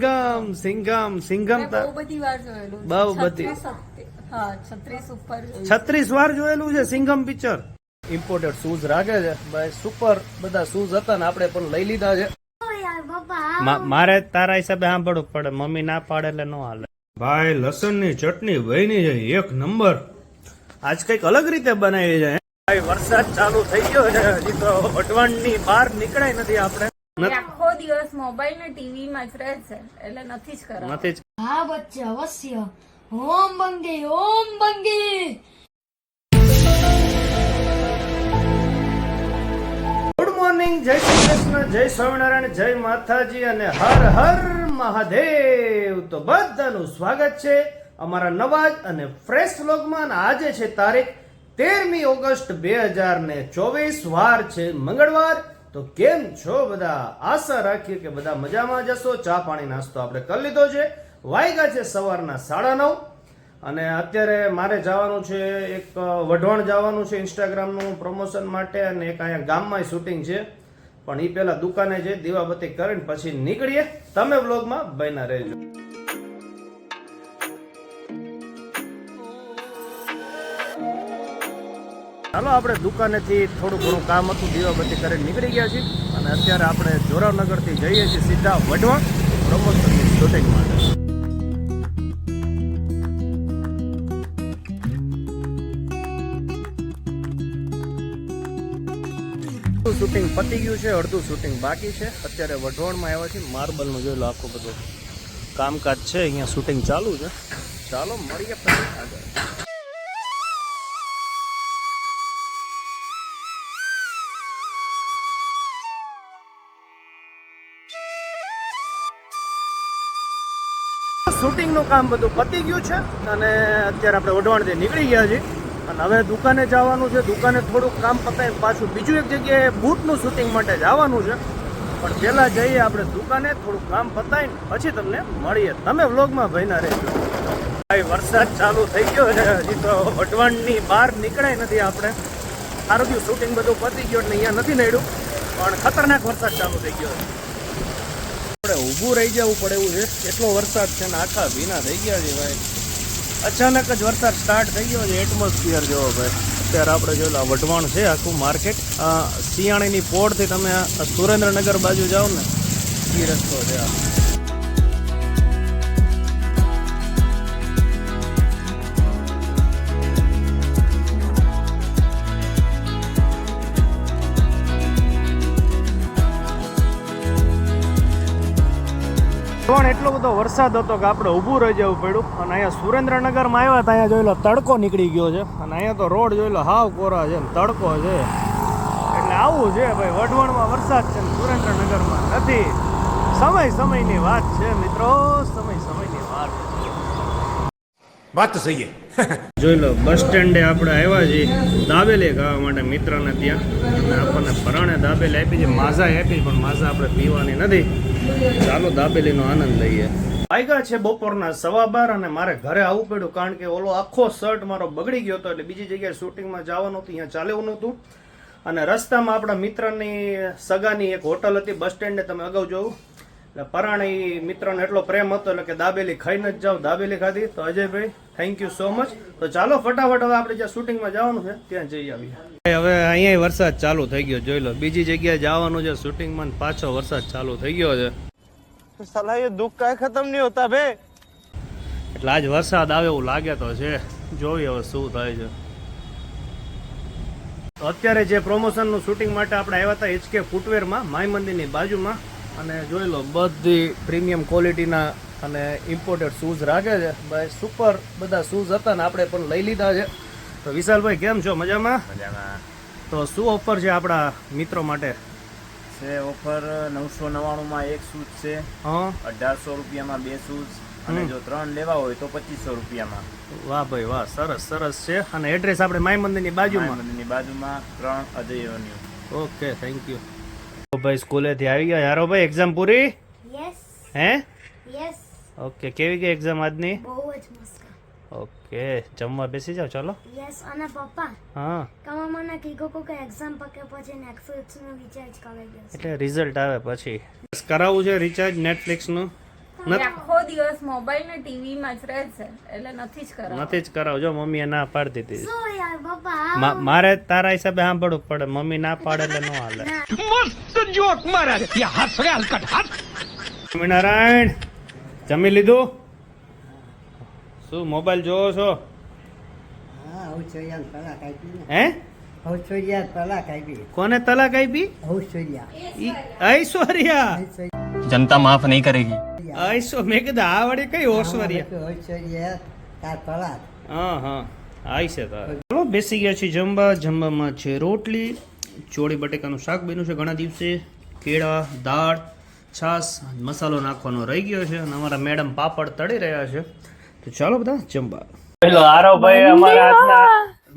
સિંગમ સિંગમ સિંગમ બહુ બધી વાર જોયેલું બહુ બધી. હા છત્રીસ ઉપર છત્રીસ વાર જોયેલું છે સિંગમ પિક્ચર. ઇમ્પોર્ટેડ શૂઝ રાખે છે. ભાઈ સુપર બધા શૂઝ હતા ને આપણે પણ લઈ લીધા છે. મારે તારા હિસાબે સાંભળવું પડે. મમ્મી ના પાડે એટલે ન હાલે. ભાઈ લસણની ચટણી વહીની છે એક નંબર. આજ કંઈક અલગ રીતે બનાવી છે ભાઈ વરસાદ ચાલુ થઈ ગયો છે. હજી તો અટવાણની બહાર નીકળાય નથી આપણે. આખો દિવસ મોબાઈલ ને ટીવી માં જ રહે છે એટલે નથી જ કરવા નથી જ હા બચ્ચે અવશ્ય. ઓમ બંગે ઓમ બંગે. ગુડ મોર્નિંગ જય શ્રી કૃષ્ણ જય સ્વામિનારાયણ જય માતાજી અને હર હર મહાદેવ. તો બધાનું સ્વાગત છે અમારા નવા અને ફ્રેશ વ્લોગમાં. આજે છે તારીખ તેરમી ઓગસ્ટ બે હજાર ને ચોવીસ વાર છે મંગળવાર. તો કેમ છો બધા? આશા રાખીએ કે બધા મજામાં જશો ચા પાણી નાસ્તો આપણે કરી લીધો છે. વાયગા છે સવારના સાડા નવ. અને અત્યારે મારે જવાનું છે એક વઢવાણ જવાનું છે ઇન્સ્ટાગ્રામનું પ્રમોશન માટે અને એક અહીંયા ગામમાં શૂટિંગ છે. પણ એ પહેલાં દુકાને જઈ દીવાબત્તી કરીને પછી નીકળીએ. તમે વ્લોગમાં બન્યા રહેજો. ચાલો આપણે દુકાનેથી થોડું ઘણું કામ હતું, દીવાબત્તી કરીને નીકળી ગયા છીએ. અને અત્યારે આપણે જોરાવનગરથી જઈએ છીએ સીધા વઢવા પ્રમોશનની શૂટિંગ માટે. અડધું શૂટિંગ પતી ગયું છે, અડધું શૂટિંગ બાકી છે. અત્યારે વઢવાણમાં આવ્યા છે માર્બલનું જોયેલું આખો બધો કામકાજ છે. અહીંયા શૂટિંગ ચાલુ છે. ચાલો, મળીએ પછી આગળ. શૂટિંગનું કામ બધું પતી ગયું છે અને અત્યારે આપણે વઢવાણથી નીકળી ગયા છીએ. અને હવે દુકાને જવાનું છે. દુકાને થોડુંક કામ પતાવીને પાછું બીજું એક જગ્યાએ બૂટનું શૂટિંગ માટે જવાનું છે. પણ પહેલાં જઈએ આપણે દુકાને, થોડુંક કામ પતાવીને પછી તમને મળીએ. તમે વ્લોગમાં ભયના રહેજો. ભાઈ, વરસાદ ચાલુ થઈ ગયો છે. હજી તો વઢવાણની બહાર નીકળાય નથી આપણે. સારું થયું, શૂટિંગ બધું પતી ગયું એટલે અહીંયા નથી નડ્યું. પણ ખતરનાક વરસાદ ચાલુ થઈ ગયો છે. આપણે ઊભું રહી જવું પડે એવું છે. એટલો વરસાદ છે ને આખા ભીના થઈ ગયા છે ભાઈ. અચાનક જ વરસાદ સ્ટાર્ટ થઈ ગયો છે એટમોસ્ફિયર જેવો ભાઈ. અત્યારે આપણે જોયેલું વઢવાણ છે આખું માર્કેટ શિયાળીની પોળથી તમે સુરેન્દ્રનગર બાજુ જાઓ ને એ રસ્તો છે આ. એટલો બધો વરસાદ હતો કે આપણે ઊભું રહી જવું પડ્યું. અને અહીંયા સુરેન્દ્રનગરમાં આવ્યા હતા, અહીંયા જોઈ તડકો નીકળી ગયો છે. અને અહીંયા તો રોડ જોઈ લો હાવ કોરા છે તડકો છે. એટલે આવું છે ભાઈ, વઢવણમાં વરસાદ છે ને સુરેન્દ્રનગરમાં નથી. સમય સમયની વાત છે મિત્રો, સમય વાત તો સહી જોઈ લો, બસ સ્ટેન્ડે આપણે આવ્યા છીએ દાબેલી ખાવા માટે મિત્રને ત્યાં. આપણને પરાણે દાબેલી આપી છે માઝા આપી પણ માઝા આપણે પીવાની નથી. ચાલો દાબેલીનો આનંદ લઈએ. વાગ્યા છે બપોરના સવા બાર અને મારે ઘરે આવવું પડ્યું, કારણ કે ઓલો આખો શર્ટ મારો બગડી ગયો હતો, એટલે બીજી જગ્યાએ શૂટિંગમાં જવાનું હતું, અહીંયા ચાલેવું નહોતું. અને રસ્તામાં આપણા મિત્રની સગાની એક હોટલ હતી, બસ સ્ટેન્ડે, તમે અગાઉ જોયું. એટલે પરાણ એ મિત્રને એટલો પ્રેમ હતો એટલે કે દાબેલી ખાઈ ન જ જાઓ દાબેલી ખાધી. તો અજયભાઈ થેન્ક યુ સો મચ તો ચાલો ફટાફટ હવે આપણે જ્યાં શૂટિંગમાં જવાનું છે ત્યાં જઈ આવીએ. હવે અહીંયા વરસાદ ચાલુ થઈ ગયો જોઈ લો. બીજી જગ્યાએ જવાનું છે શૂટિંગમાં પાછો વરસાદ ચાલુ થઈ ગયો છે. સલાહ એ દુઃખ કાંઈ ખતમ નહીં હોતા ભે એટલે આજ વરસાદ આવે એવું લાગે તો છે. જોઈએ હવે શું થાય છે. અત્યારે જે પ્રોમોશનનું શૂટિંગ માટે આપણે આવ્યા હતા એચકે ફૂટવેરમાં માય મંદિરની બાજુમાં. અને જોઈ લો બધી પ્રીમિયમ ક્વોલિટીના અને ઇમ્પોર્ટેડ શૂઝ રાખે છે. ભાઈ સુપર બધા શૂઝ હતા ને આપણે પણ લઈ લીધા છે. તો વિશાલભાઈ કેમ છો? મજામાં? તો શું ઓફર છે આપણા મિત્રો માટે? છે ઓફર નવસો નવ્વાણુંમાં એક શૂઝ છે હા. અઢારસો રૂપિયામાં બે શૂઝ અને જો ત્રણ લેવા હોય તો પચીસો રૂપિયામાં. વાહ ભાઈ વાહ સરસ સરસ છે. અને એડ્રેસ આપણે માય મંદિરની બાજુમાં? મંદિરની બાજુમાં ત્રણ અજય ઓકે થેન્ક યુ ભાઈ સ્કૂલેથી આવી ગયા. યારો ભાઈ એક્ઝામ પૂરી? યસ હે? યસ ઓકે કેવી ગઈ એક્ઝામ આજની? બહુ જ મસ્ત. ઓકે જમવા બેસી જાવ ચાલો. યસ અને પપ્પા હા. કમા મને કીધું કે એક્ઝામ પકે પછી નેટફ્લિક્સનું રિચાર્જ કરાવી એટલે રિઝલ્ટ આવે પછી. બસ કરાવવું છે રિચાર્જ નેટફ્લિક્સનું એ નથી. જ કરાવ જો મમ્મીએ ના પાડી મારે તારા હિસાબે સાંભળવું પડે. મમ્મી ના પાડે એટલે નો હાલે. મસ્ત જમી લીધું? શું મોબાઈલ જોવો છો? હે કોને તલાક આપી? ઐશ્વર્યા. જનતા માફ નહીં કરેગી. ઐશ્વર મેં કીધું આ વળી કઈ ઐશ્વર્યા ઔષધિયા તાર તલાક હા હા. આવી છે તારે. ચલો બેસી ગયા છીએ જમવા. જમવામાં છે રોટલી ચોળી બટેકાનું શાક બન્યું છે ઘણા દિવસે. કેળા દાળ છાસ મસાલો નાખવાનો રહી ગયો છે અને અમારા મેડમ પાપડ તળી રહ્યા છે. તો ચાલો બધા જમવા. પેલો આરવભાઈ અમારા આજના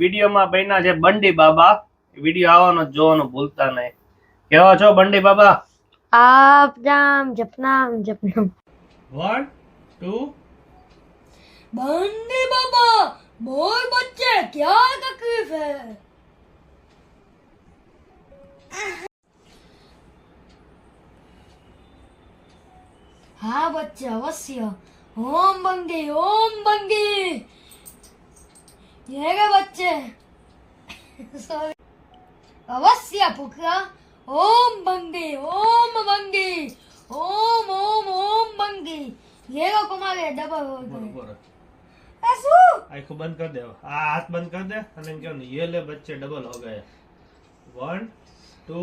વિડીયોમાં બન્યા છે બંડી બાબા. વીડિયો આવવાનો જોવાનો ભૂલતા નહીં. કેવા છો બંડી બાબા? આપ જામ જપનામ જપનામ વન ટુ બંને બાબા મોર બચ્ચે, ક્યાં તકલીફ હે હા બચ્ચે, અવશ્ય. ઓમ બંગી ઓમ બંગી. યે રે બચ્ચે. સોરી અવશ્ય પુકરા ઓમ બંગી ઓમ બંગી. ઓમ ઓમ ઓમ બંગી ઝેરો કમાવે ડબલ હોય બરોબર. આ શું? આખું બંધ કર દે આ હાથ બંધ કર દે અને એમ કહો ને લે બચ્ચે ડબલ હો ગયા વન ટુ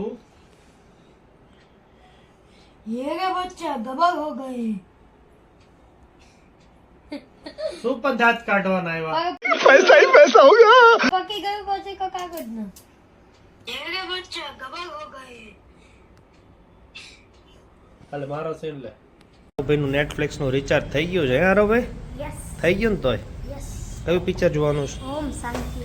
યે રે બચ્ચા ડબલ હો ગયે શું પણ દાંત કાઢવાના આવ્યા પૈસા હી પૈસા હોગા પકી ગયું પછી કો કાગળ ના યે રે બચ્ચા ડબલ હો ગયે એટલે મારો છે એટલે ભાઈનું નેટફ્લિક્સનું રિચાર્જ થઈ ગયું છે યાર હવે થઈ ગયું ને તોય? કયું પિક્ચર જોવાનું છે? ઓમ શાંતિ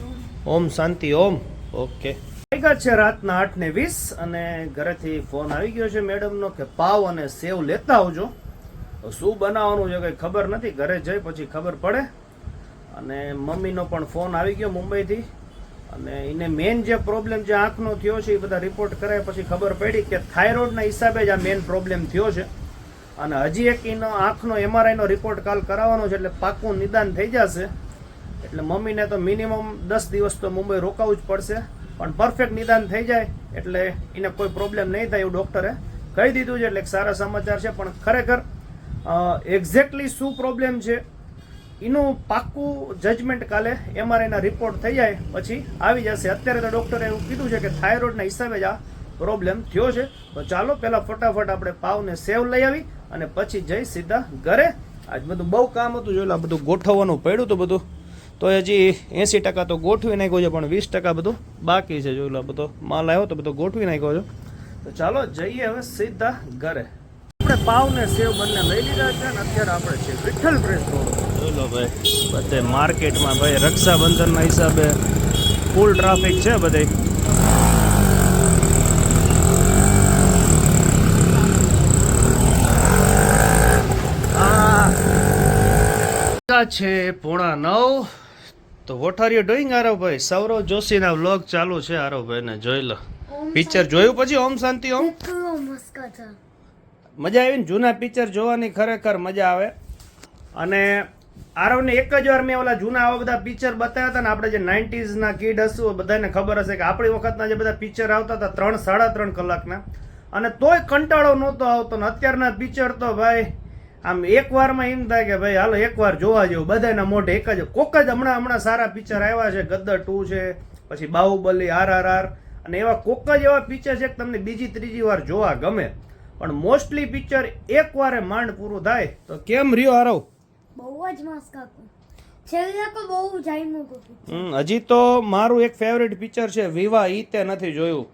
ઓમ. શાંતિ ઓમ? ઓકે વાગ્યા છે રાતના આઠ ને વીસ અને ઘરેથી ફોન આવી ગયો છે મેડમનો કે પાવ અને સેવ લેતા આવજો. શું બનાવવાનું છે કંઈ ખબર નથી ઘરે જઈ પછી ખબર પડે. અને મમ્મીનો પણ ફોન આવી ગયો મુંબઈથી. અને એને મેન જે પ્રોબ્લેમ જે આંખનો થયો છે, એ બધા રિપોર્ટ કરાય પછી ખબર પડી કે થાઇરોઇડના હિસાબે જ આ મેન પ્રોબ્લેમ થયો છે. અને હજી એક એનો આંખનો એમઆરઆઈનો રિપોર્ટ કાલ કરાવવાનો છે એટલે પાકું નિદાન થઈ જશે. એટલે મમ્મીને તો મિનિમમ દસ દિવસ તો મુંબઈ રોકાવું જ પડશે. પણ પરફેક્ટ નિદાન થઈ જાય એટલે એને કોઈ પ્રોબ્લેમ નહીં થાય એવું ડૉક્ટરે કહી દીધું છે. એટલે એક સારા સમાચાર છે. પણ ખરેખર એક્ઝેક્ટલી શું પ્રોબ્લેમ છે? એનું પાક્કું જજમેન્ટ કાલે એમઆરઆઈના રિપોર્ટ થઈ જાય, પછી આવી જશે. અત્યારે તો ડૉક્ટરે એવું કીધું છે કે થાઇરોઇડના હિસાબે જ આ પ્રોબ્લેમ થયો છે. તો ચાલો પહેલાં ફટાફટ આપણે પાવને સેવ લઈ આવી અને પછી જઈ સીધા ઘરે. આજ બધું બહુ કામ હતું જોયેલા બધું ગોઠવવાનું પડ્યું હતું બધું. તો હજી એંસી ટકા તો ગોઠવી નાખ્યો છે, પણ વીસ ટકા બધું બાકી છે જોયેલા બધો માલ આવ્યો તો બધો ગોઠવી નાખ્યો છે. તો ચાલો જઈએ હવે સીધા ઘરે. આપણે પાવને સેવ બંને લઈ લીધા છે અને અત્યારે આપણે છે વિઠ્ઠલ પ્રેસ લો ભાઈ. બધે માર્કેટમાં ભાઈ રક્ષાબંધનના હિસાબે ફૂલ ટ્રાફિક છે બધે. છે પોણા નવ. તો વોટ ડોઈંગ યુ ડુઈંગ આરવભાઈ સૌરવ જોશીના વ્લોગ ચાલુ છે આરવભાઈને જોઈ લો. પિક્ચર જોયું પછી ઓમ શાંતિ ઓમ? મજા આવી ને જૂના પિક્ચર જોવાની ખરેખર મજા આવે. અને આરવને એક જ વાર મેં ઓલા જૂના આવા બધા પિક્ચર બતાવ્યા હતા ને, આપણે જે નાઇન્ટીઝના કિડ હશું બધાને ખબર હશે કે આપણી વખતના જે બધા પિક્ચર આવતા હતા, ત્રણ, સાડા ત્રણ કલાકના. અને તોય કંટાળો નહોતો આવતો ને, અત્યારના પિક્ચર તો ભાઈ, આમ એક વારમાં એમ થાય કે ભાઈ, હાલો એક વાર જોવા જેવું બધાના મોઢે એક જ, કોક જ હમણાં હમણાં સારા પિક્ચર આવ્યા છે, ગદ્દર ટુ છે, પછી બાહુબલી આર આર આર અને એવા કોક જ એવા પિક્ચર છે કે તમને બીજી, ત્રીજી વાર જોવા ગમે. પણ મોસ્ટલી પિક્ચર એક વારે માંડ પૂરું થાય. તો કેમ રહ્યો આરવ? બહુ જ મસ્ત કાકુ. છેલ્લે તો બહુ જામ્યું કાકુ. હમ, હજી તો મારું એક ફેવરેટ પિક્ચર છે વિવાહ ઈ તે નથી જોયું.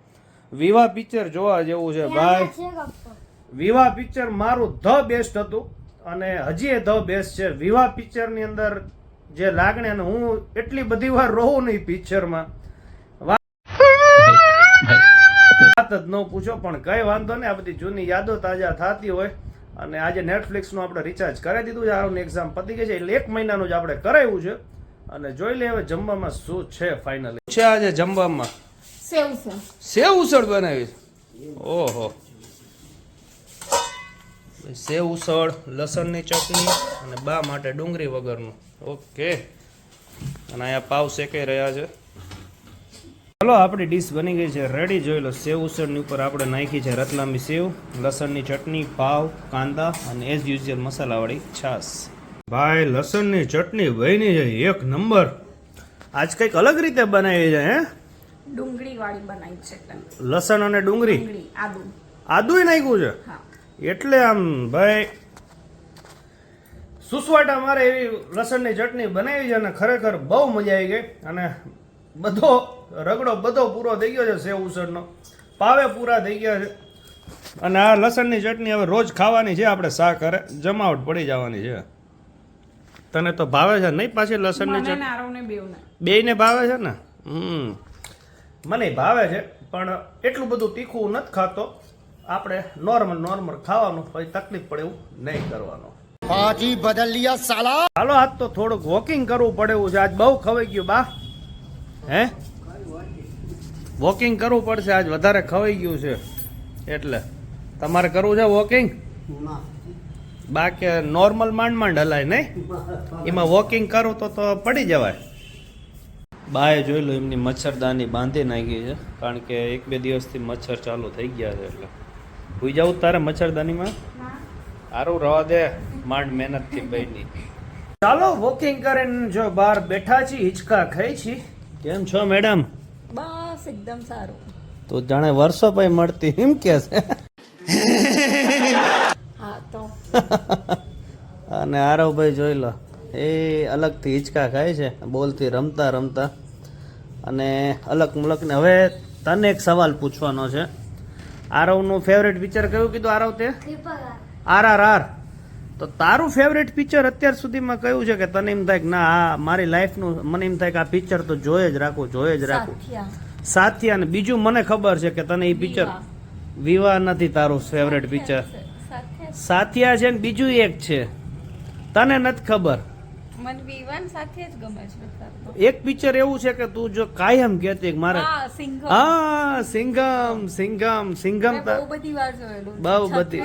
વિવાહ પિક્ચર જોવા જેવું છે ભાઈ. વિવાહ પિક્ચર મારું ધ બેસ્ટ હતું અને હજી એ ધ બેસ્ટ છે. વિવાહ પિક્ચરની અંદર જે લાગણી અને હું એટલી બધી વાર રહું નહીં પિક્ચરમાં વાત જ ન પૂછો પણ કઈ વાંધો નહીં આ બધી જૂની યાદો તાજા થતી હોય. અને આજે નેટફ્લિક્સનું આપણે રિચાર્જ કરાવી દીધું છે આરોની એક્ઝામ પતી ગઈ છે એટલે એક મહિનાનું જ આપણે કરાવ્યું છે. અને જોઈ લે હવે જમવામાં શું છે ફાઇનલી છે આજે જમવામાં? સેવ છે. સેવ ઉસળ બનાવી. ઓહો. સેવ ઉસળ લસણની ચટણી અને બા માટે ડુંગળી વગરનું. ઓકે. અને અહીંયા પાવ શેકાઈ રહ્યા છે. ચલો આપણી ડીશ બની ગઈ છે રેડી જોઈ લો સેવ ઉસળની ઉપર આપણે નાખી છે રતલામી સેવ લસણની ચટણી પાવ કાંદા અને એઝ યુઝ્યુઅલ મસાલાવાળી છાશ. ભાઈ લસણની ચટણી બની છે એક નંબર. આજ કંઈક અલગ રીતે બનાવી છે હે? ડુંગળી વાળી બનાવી છે લસણ અને ડુંગળી? આદુ આદુ. આદુય નાખ્યું છે? એટલે આમ ભાઈ સુસવાટા મારે એવી લસણની ચટણી બનાવી છે અને ખરેખર બહુ મજા આવી ગઈ. અને બધો રગડો બધો પૂરો થઈ ગયો છે સેવ ઉસળનો. પાવે પૂરા થઈ ગયા છે. અને આ લસણની ચટણી હવે રોજ ખાવાની છે આપણે શાક કરે જમાવટ પડી જવાની છે. તને તો ભાવે છે નહીં પાછી લસણની ચટણી બેયને ભાવે છે ને? હમ. મને ભાવે છે પણ એટલું બધું તીખું નથી ખાતો. આપણે નોર્મલ નોર્મલ ખાવાનું કોઈ તકલીફ પડે એવું નહીં કરવાનું. હાજી બદલ લિયા સાલા. હાલો આજ તો થોડુંક વોકિંગ કરવું પડે એવું છે. આજ બહુ ખવાઈ ગયું બા. હે? વોકિંગ કરવું પડશે આજ વધારે ખવાઈ ગયું છે. એટલે તમારે કરવું છે વોકિંગ બાકી નોર્મલ માંડ માંડ હલાય નહીં? એમાં વોકિંગ કરું તો તો પડી જવાય. બાએ જોઈ લો એમની મચ્છરદાની બાંધી નાખી છે કારણ કે એક બે દિવસથી મચ્છર ચાલુ થઈ ગયા છે એટલે. ભૂઈ જાઉં તારે મચ્છરદાનીમાં સારું રવા દે. માંડ મહેનતથી બની ચાલો વોકિંગ કરીને જો બહાર બેઠા છીએ હિંચકા ખાઈ છી કેમ છો મેડમ? બસ એકદમ સારું. તો જાણે વર્ષો પછી મળતી એમ કે છે? હા તો? અને આરવભાઈ જોઈ લો એ અલગથી હિંચકા ખાય છે બોલથી રમતા રમતા. અને અલગ મુલકને હવે તને એક સવાલ પૂછવાનો છે. આરવનું ફેવરેટ પિક્ચર કયું કીધું આરવ તે? આર આર આર તો તારું ફેવરેટ પિક્ચર અત્યાર સુધીમાં કયું છે કે તને એમ થાય કે ના આ મારી લાઈફનું મને એમ થાય કે આ પિક્ચર તો જોઈએ જ રાખું જોઈએ જ રાખું. સાથિયા. અને બીજું મને ખબર છે કે તને એ પિક્ચર વિવાહ. નથી તારું ફેવરેટ પિક્ચર સાથિયા છે. ને બીજું એક છે. તને નથી ખબર. એક પિક્ચર એવું છે કે તું જો કાયમ કહેતી મારે હા સિંઘમ. સિંઘમ સિંગમ સિંગમ સિંગમ મેં બહુ બધી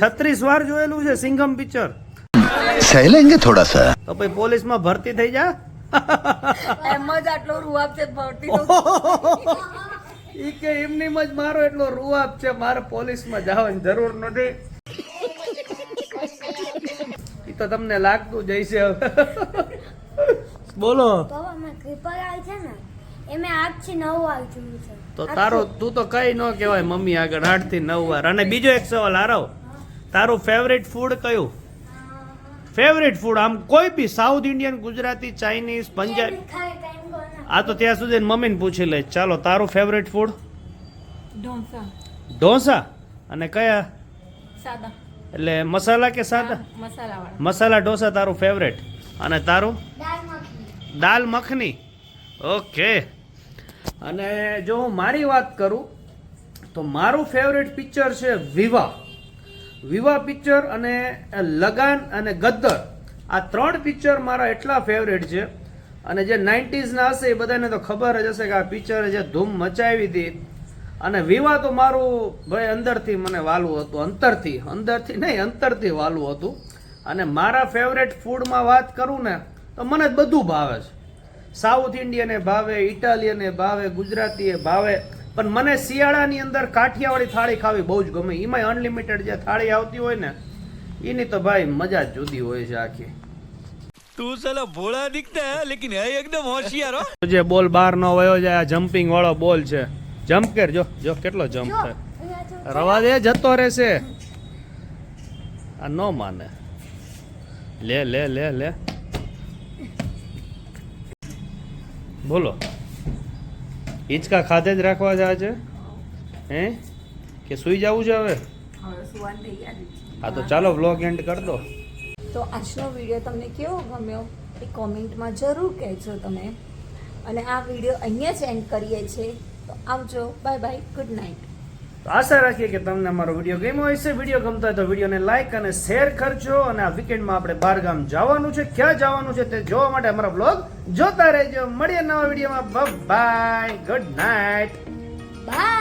છત્રીસ વાર જોયેલું છે સિંઘમ પિક્ચર. સહેલેંગે થોડા સા તો ભાઈ પોલીસમાં ભરતી થઈ જા. એમ જ આટલો રૂઆબ છે ભરતી ઈ કે એમની મજ મારો એટલો રૂઆબ છે મારે પોલીસમાં જવાની જરૂર નથી. ઈ તો તમને લાગતું જઈશે હવે. બોલો. ને એ મેં આઠથી નવ વાર જોયું છે. તો તારો તું તો કઈ ન કહેવાય મમ્મી આગળ આઠથી નવ વાર. અને બીજો એક સવાલ આરવ તારું ફેવરેટ ફૂડ કયું? ફેવરેટ ફૂડ આમ કોઈ બી South Indian Gujarati Chinese Punjabi આ તો ત્યાં સુધી મમ્મીને પૂછી લે. ચાલો તારું ફેવરેટ ફૂડ ઢોસા. ઢોસા? અને કયા? સાદા. એટલે મસાલા કે સાદા? મસાલા મસાલા ઢોસા તારું ફેવરેટ અને તારું? દાલ મખની. ઓકે અને જો હું મારી વાત કરું, તો મારું ફેવરેટ પિક્ચર છે વિવાહ. વિવાહ પિક્ચર અને લગાન અને ગદ્દર. આ ત્રણ પિક્ચર મારા એટલા ફેવરેટ છે. અને જે નાઇન્ટીઝના હશે એ બધાને તો ખબર જ હશે કે આ પિક્ચરે જે ધૂમ મચાવી હતી. અને વિવાહ તો મારું ભાઈ અંદરથી મને વાલું હતું, અંતરથી. અંદરથી નહીં, અંતરથી વાલું હતું. અને મારા ફેવરેટ ફૂડમાં વાત કરું ને, તો મને બધું ભાવે છે. સાઉથ ઇન્ડિયને ભાવે ઇટાલિયને ભાવે ગુજરાતીએ ભાવે. પણ મને શિયાળાની અંદર કાઠિયાવાડી થાળી ખાવી બહુ જ ગમે. એમાં અનલિમિટેડ જે થાળી આવતી હોય ને એની તો ભાઈ મજા જુદી હોય છે આખી. તું સાલા ભોળા દીખતા લેકિન હે એકદમ હોશિયાર હો. જે બોલ બહાર નો વયો જાય આ જમ્પિંગ વાળો બોલ છે. જમ્પ કર જો જો કેટલો જમ્પ છે રવા દે જતો રહેશે. આ નો માને. લે લે લે લે. બોલો. હિંચકા ખાતે જ રાખવા છે હે? કે સુઈ જવું છે હવે? હા તો ચાલો વ્લોગ એન્ડ કરી દો. તો આજનો વીડિયો તમને કેવો ગમ્યો? એ કોમેન્ટમાં જરૂર કહેજો તમે. અને આ વીડિયો અહીંયા જ એન્ડ કરીએ છીએ. તો આવજો. બાય બાય ગુડ નાઇટ તો આશા રાખીએ કે તમને અમારો વીડિયો ગમ્યો હશે. વીડિયો ગમતો હોય તો વિડીયોને લાઇક અને શેર કરજો. અને આ વીકેન્ડમાં આપણે બહારગામ જવાનું છે. ક્યાં જવાનું છે તે જોવા માટે અમારો બ્લોગ જોતા રહેજો. મળીએ નવા વિડીયોમાં. Bye good night bye